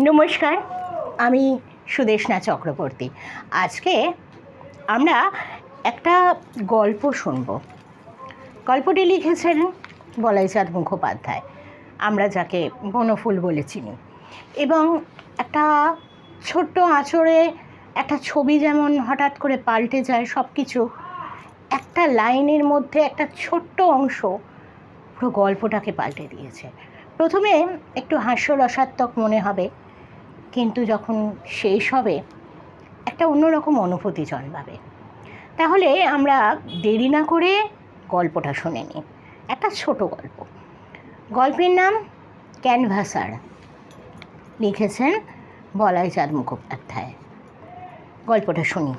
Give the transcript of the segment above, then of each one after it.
নমস্কার, আমি সুদেশনা চক্রবর্তী। আজকে আমরা একটা গল্প শুনব। গল্পটি লিখেছেন বলাইচাঁদ মুখোপাধ্যায়। আমরা যাকে বনফুল বলে চিনি। এবং একটা ছোট্ট আঁচড়ে একটা ছবি যেমন হঠাৎ করে পাল্টে যায় সব কিছু একটা লাইনের মধ্যে একটা ছোট্ট অংশ পুরো গল্পটাকে পাল্টে দিয়েছে। প্রথমে একটু হাস্যরসাত্মক মনে হবে। কিন্তু যখন শেষ হবে, একটা অন্যরকম অনুভূতি জন্মাবে। তাহলে আমরা দেরি না করে গল্পটা শুনে নিই। একটা ছোট গল্প। গল্পের নাম ক্যানভাসার। লিখেছেন বলাইচাঁদ মুখোপাধ্যায়। গল্পটা শুনি।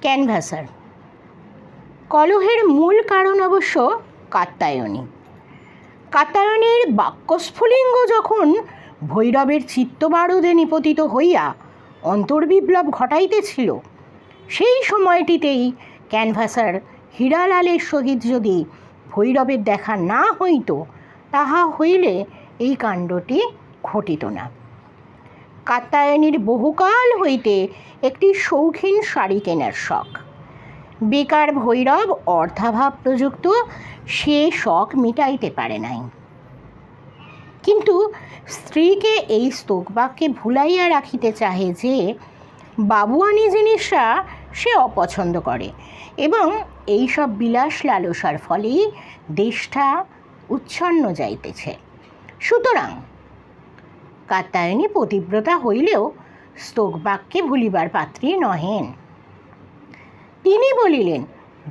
ক্যানভাসার। কলহের মূল কারণ অবশ্য কাত্তায়নী কাত্তায়নের বাক্যস্ফুলিঙ্গ যখন ভৈরবের চিত্তবারদে নিপতিত হইয়া অন্তর্বিপ্লব ঘটাইতেছিল, সেই সময়টিতেই ক্যানভাসার হীরালালের সহিত যদি ভৈরবের দেখা না হইত, তাহা হইলে এই কাণ্ডটি ঘটিত না। কাত্তায়নীর বহুকাল হইতে একটি শৌখিন শাড়ি কেনার শখ। বেকার ভৈরব, অর্থাভাব প্রযুক্ত, সে শখ মিটাইতে পারে নাই। কিন্তু স্ত্রীকে এই স্তোকবাক্যে ভুলাইয়া রাখিতে চাহে যে, বাবুয়ানি জিনিসটা সে অপছন্দ করে এবং এইসব বিলাস লালসার ফলেই দেশটা উচ্ছন্ন যাইতেছে। সুতরাং কাত্তায়নী পতিব্রতা হইলেও স্তোকবাক্যে ভুলিবার পাত্রী নহেন। তিনি বলিলেন,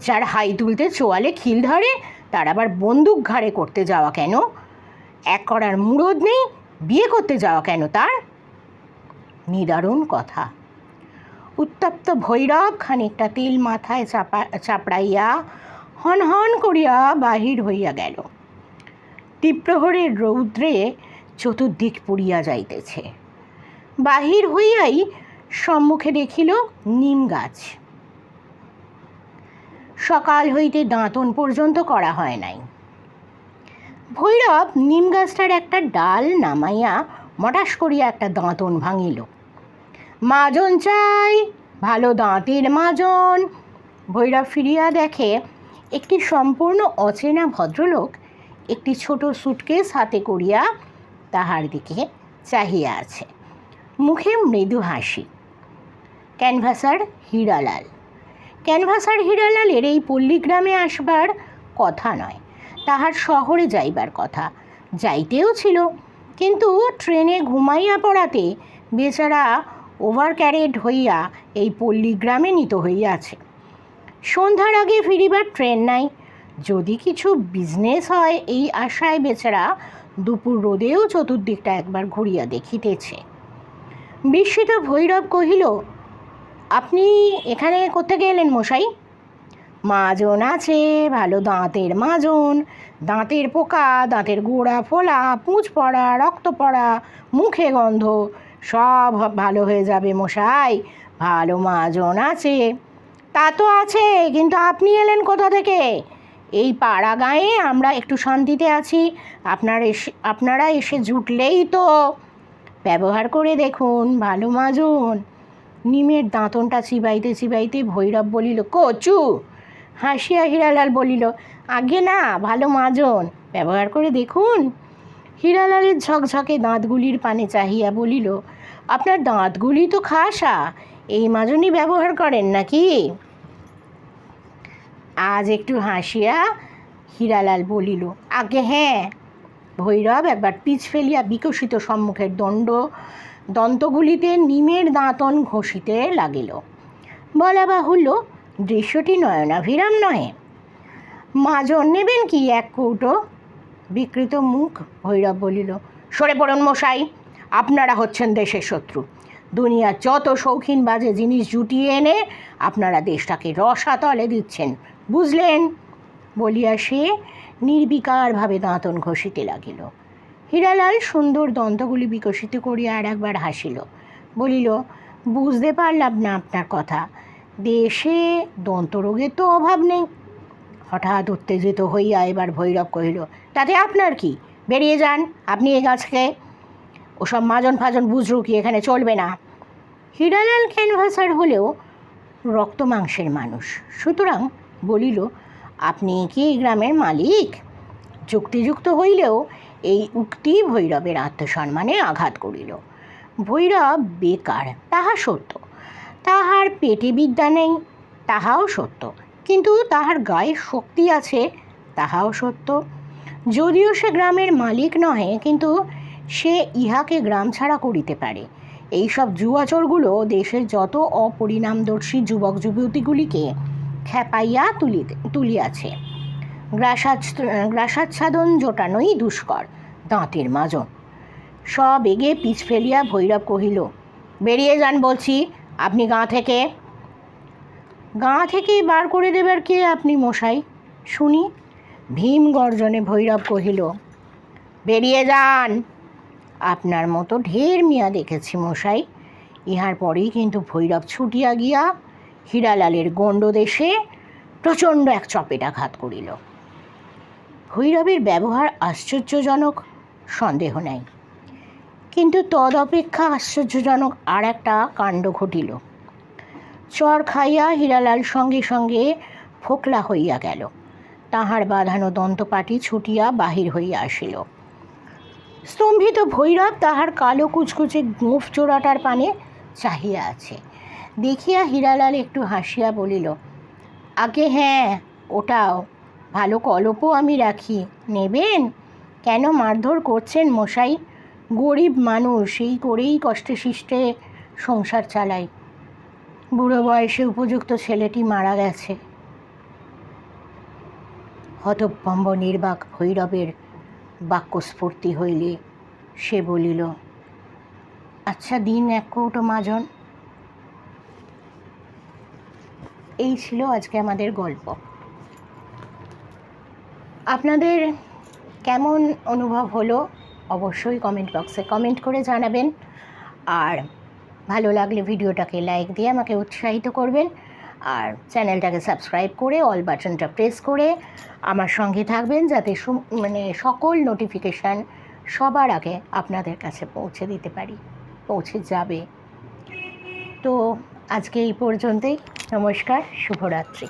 যার হাই তুলতে চোয়ালে খিল ধরে, তার আবার বন্দুক ঘাড়ে করতে যাওয়া কেন? এক করার মুরদ নেই, বিয়ে করতে যাওয়া কেন তার? নিদারুণ কথা। উত্তপ্ত ভৈরব খানিকটা তিল মাথায় চাপা, চাপড়াইয়া হন হন করিয়া বাহির হইয়া গেল। তীব্রহরের রৌদ্রে চতুর্দিক পুড়িয়া যাইতেছে। বাহির হইয়াই সম্মুখে দেখিল নিম গাছ। সকাল হইতে দাঁতন পর্যন্ত করা হয় নাই। ভৈরব নিম গাছটার একটা ডাল নামাইয়া মটাস করিয়া একটা দাঁতন ভাঙিল। মাজন চাই, ভালো দাঁতের মাজন। ভৈরব ফিরিয়া দেখে একটি সম্পূর্ণ অচেনা ভদ্রলোক একটি ছোট সুটকেস হাতে করিয়া তাহার দিকে চাহিয়া আছে। মুখে মৃদু হাসি। ক্যানভাসার হীরালাল ক্যানভাসার হীরালালের এই পল্লীগ্রামে আসবার কথা নয়। তাহার শহরে যাইবার কথা। যাইতেও ছিল, কিন্তু ট্রেনে ঘুমাইয়া পড়াতে বেচারা ওভার ক্যারেড হইয়া এই পল্লীগ্রামে নিত হইয়াছে। সন্ধ্যার আগে ফিরিবার ট্রেন নাই। যদি কিছু বিজনেস হয় এই আশায় বেচারা দুপুর রোদেও চতুর্দিকটা একবার ঘুরিয়া দেখিতেছে। বিস্মিত ভৈরব কহিল আপনি এখানে কোথেকে এলেন মশাই? মাজন আছে, ভালো দাঁতের মাজন। দাঁতের পোকা, দাঁতের গোড়া ফোলা, পুঁজ পড়া, রক্ত পড়া, মুখে গন্ধ। সব ভালো হয়ে যাবে মশাই। ভালো মাজন আছে। তা তো আছে, কিন্তু আপনি এলেন কোথা থেকে? এই পাড়া গাঁয়ে আমরা একটু শান্তিতে আছি। আপনার এসে আপনারা এসে জুটলেই তো। ব্যবহার করে দেখুন, ভালো মাজন। নিমের দাঁতনটা চিবাইতে চিবাইতে ভৈরব বলিল, কচু! হাসিয়া হীরালাল বলিল, আগে না, ভালো মাজন, ব্যবহার করে দেখুন। হীরালালের ঝকঝকে দাঁতগুলির পানে চাহিয়া বলিল, আপনার দাঁতগুলি তো খাসা, এই মাজনই ব্যবহার করেন নাকি? আজ একটু হাসিয়া হীরালাল বলিল, আগে হ্যাঁ। ভৈরব একবার পিছ ফেলিয়া বিকশিত সম্মুখের দণ্ড দন্তগুলিতে নিমের দাঁতন ঘষিতে লাগিল। বলা বাহুল্য, দৃশ্যটি নয়নাভিরাম নহে। মাজন নেবেন কি এক কৌটো? বিকৃত মুখ ভৈরব বলিল, সরে পড়ুন মশাই, আপনারা হচ্ছেন দেশের শত্রু। দুনিয়ার যত শৌখিন বাজে জিনিস জুটিয়ে এনে আপনারা দেশটাকে রসাতলে দিচ্ছেন, বুঝলেন? বলিয়া সে নির্বিকারভাবে দাঁতন ঘষিতে লাগিল। হীরালাল সুন্দর দন্তগুলি বিকশিত করিয়া আর একবার হাসিল। বলিল, বুঝতে পারলাম না আপনার কথা। দেশে দন্তরোগের তো অভাব নেই। হঠাৎ উত্তেজিত হইয়া এবার ভৈরব কহিল, তাতে আপনার কি? বেরিয়ে যান, আপনি এই গাছকে ওসব মাজন ফাজন বুঝরু কি এখানে চলবে না? হিরালাল ক্যানভাসার হলেও রক্ত মাংসের মানুষ। সুতরাং বলিল, আপনি কি গ্রামের মালিক? যুক্তিযুক্ত হইলেও এই উক্তি ভৈরবের আত্মসম্মানে আঘাত করিল। ভৈরব বেকার, তাহা সত্য। তাহার পেটে বিদ্যা নেই, তাহাও সত্য। কিন্তু তাহার গায়ে শক্তি আছে, তাহাও সত্য। যদিও সে গ্রামের মালিক নহে, কিন্তু সে ইহাকে গ্রাম ছাড়া করিতে পারে। এইসব জুয়াচোরগুলো দেশের যত অপরিণামদর্শী যুবক যুবতীগুলিকে খেপাইয়া তুলিতে তুলিয়াছে। গ্রাসাচ্ছাদন জোটানোই দুষ্কর, দাঁতের মাজন। সব এগে পিছ ফেলিয়া ভৈরব কহিল, বেরিয়ে যান বলছি, আপনি গাঁ থেকে? গাঁ থেকেই বার করে দেবার কে আপনি মশাই? শুনি। ভীম গর্জনে ভৈরব কহিল, বেরিয়ে যান। আপনার মতো ঢের মিয়া দেখেছি মশাই। ইহার পরেই কিন্তু ভৈরব ছুটিয়া গিয়া হীরালালের গণ্ড দেশে প্রচণ্ড এক চপেটাঘাত করিল। ভৈরবের ব্যবহার আশ্চর্যজনক, সন্দেহ নাই। কিন্তু তদপেক্ষা আশ্চর্যজনক আর একটা কাণ্ড ঘটিল। চর খাইয়া হীরালাল সঙ্গে সঙ্গে ফোকলা হইয়া গেল। তাহার বাঁধানো দন্তপাটি ছুটিয়া বাহির হইয়া আসিল। স্তম্ভিত ভৈরব তাহার কালো কুচকুচে গোঁফ চোরাটার পানে চাহিয়া আছে। দেখিয়া হীরালাল একটু হাসিয়া বলিল, আগে হ্যাঁ ওটাও। ভালো কলপও আমি রাখি। নেবেন? কেন মারধর করছেন মশাই? গরিব মানুষ, এই করেই কষ্টে শিষ্টে সংসার চালাই বুড়ো বয়সে উপযুক্ত ছেলেটি মারা গেছে। হতভম্ব নির্বাক ভৈরবের বাক্যস্ফূর্তি হইলে সে বলিল আচ্ছা দিন এক কৌটো মাজন। এই ছিল আজকে আমাদের গল্প। আপনাদের কেমন অনুভব হলো? অবশ্যই কমেন্ট বক্সে কমেন্ট করে জানাবেন। আর ভালো লাগলে ভিডিওটাকে লাইক দিয়ে আমাকে উৎসাহিত করবেন। আর চ্যানেলটাকে সাবস্ক্রাইব করে অল বাটনটা প্রেস করে আমার সঙ্গে থাকবেন যাতে মানে সকল নোটিফিকেশান সবার আগে আপনাদের কাছে পৌঁছে দিতে পারি, পৌঁছে যাবে। তো আজকে এই পর্যন্তই। নমস্কার, শুভরাত্রি।